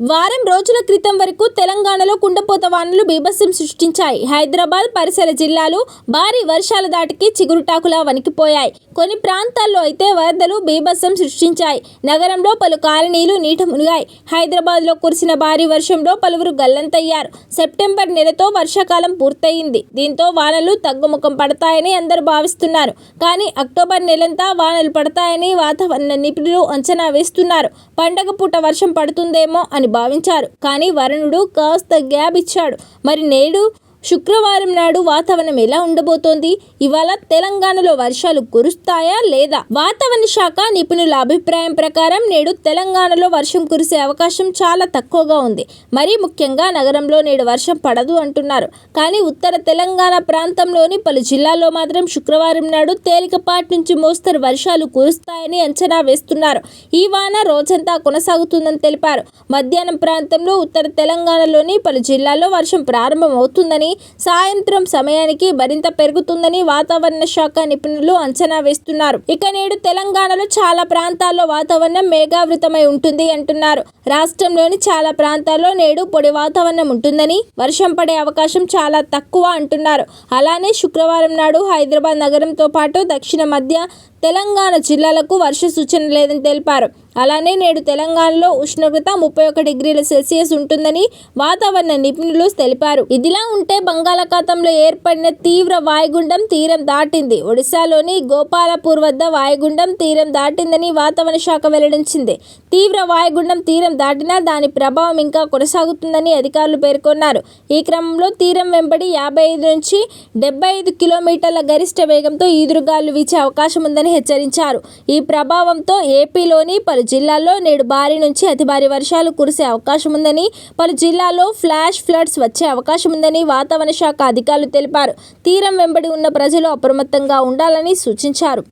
వారం రోజుల క్రితం వరకు తెలంగాణలో కుండపోత వానలు బీభత్సం సృష్టించాయి. హైదరాబాద్ పరిసర జిల్లాలు భారీ వర్షాల దాటికి చిగురుటాకులా వణికిపోయాయి. కొన్ని ప్రాంతాల్లో అయితే వరదలు బీభత్సం సృష్టించాయి. నగరంలో పలు కాలనీలు నీట మునిగాయి. హైదరాబాద్లో కురిసిన భారీ వర్షంలో పలువురు గల్లంతయ్యారు. సెప్టెంబర్ నెలతో వర్షాకాలం పూర్తయింది. దీంతో వానలు తగ్గుముఖం పడతాయని అందరూ భావిస్తున్నారు. కానీ అక్టోబర్ నెలంతా వానలు పడతాయని వాతావరణ నిపుణులు అంచనా వేస్తున్నారు. పండగ పూట వర్షం పడుతుందేమో అని భావించారు. కానీ వరుణుడు కాస్త గ్యాప్ ఇచ్చాడు. మరి నేడు శుక్రవారం నాడు వాతావరణం ఎలా ఉండబోతోంది? ఇవాళ తెలంగాణలో వర్షాలు కురుస్తాయా లేదా? వాతావరణ శాఖ నిపుణుల అభిప్రాయం ప్రకారం నేడు తెలంగాణలో వర్షం కురిసే అవకాశం చాలా తక్కువగా ఉంది. మరీ ముఖ్యంగా నగరంలో నేడు వర్షం పడదు అంటున్నారు. కానీ ఉత్తర తెలంగాణ ప్రాంతంలోని పలు జిల్లాల్లో మాత్రం శుక్రవారం నాడు తేలికపాటి నుంచి మోస్తరు వర్షాలు కురుస్తాయని అంచనా వేస్తున్నారు. ఈ వాన రోజంతా కొనసాగుతుందని తెలిపారు. మధ్యాహ్నం ప్రాంతంలో ఉత్తర తెలంగాణలోని పలు జిల్లాల్లో వర్షం ప్రారంభమవుతుందని సాయంత్రం సమయానికి మరింత పెరుగుతుందని వాతావరణ శాఖ నిపుణులు అంచనా వేస్తున్నారు. ఇక నేడు తెలంగాణలో చాలా ప్రాంతాల్లో వాతావరణం మేఘావృతమై ఉంటుంది అంటున్నారు. రాష్ట్రంలోని చాలా ప్రాంతాల్లో నేడు పొడి వాతావరణం ఉంటుందని వర్షం పడే అవకాశం చాలా తక్కువ అంటున్నారు. అలానే శుక్రవారం నాడు హైదరాబాద్ నగరంతో పాటు దక్షిణ మధ్య తెలంగాణ జిల్లాలకు వర్ష సూచన లేదని తెలిపారు. అలానే నేడు తెలంగాణలో ఉష్ణోగ్రత ముప్పై ఒక డిగ్రీల సెల్సియస్ ఉంటుందని వాతావరణ నిపుణులు తెలిపారు. ఇదిలా ఉంటే బంగాళాఖాతంలో ఏర్పడిన తీవ్ర వాయుగుండం తీరం దాటింది. ఒడిశాలోని గోపాలపూర్ వద్ద వాయుగుండం తీరం దాటిందని వాతావరణ శాఖ వెల్లడించింది. తీవ్ర వాయుగుండం తీరం దాటినా దాని ప్రభావం ఇంకా కొనసాగుతుందని అధికారులు పేర్కొన్నారు. ఈ క్రమంలో తీరం వెంబడి యాభై ఐదు నుంచి డెబ్బై ఐదు కిలోమీటర్ల గరిష్ట వేగంతో ఈదురుగాలు వీచే అవకాశం ఉందని హెచ్చరించారు. ఈ ప్రభావంతో ఏపీలోని పలు జిల్లాల్లో నేడు భారీ నుంచి అతి భారీ వర్షాలు కురిసే అవకాశం ఉందని పలు జిల్లాల్లో ఫ్లాష్ ఫ్లడ్స్ వచ్చే అవకాశం ఉందని వాతావరణ శాఖ అధికారులు తెలిపారు. తీరం వెంబడి ఉన్న ప్రజలు అప్రమత్తంగా ఉండాలని సూచించారు.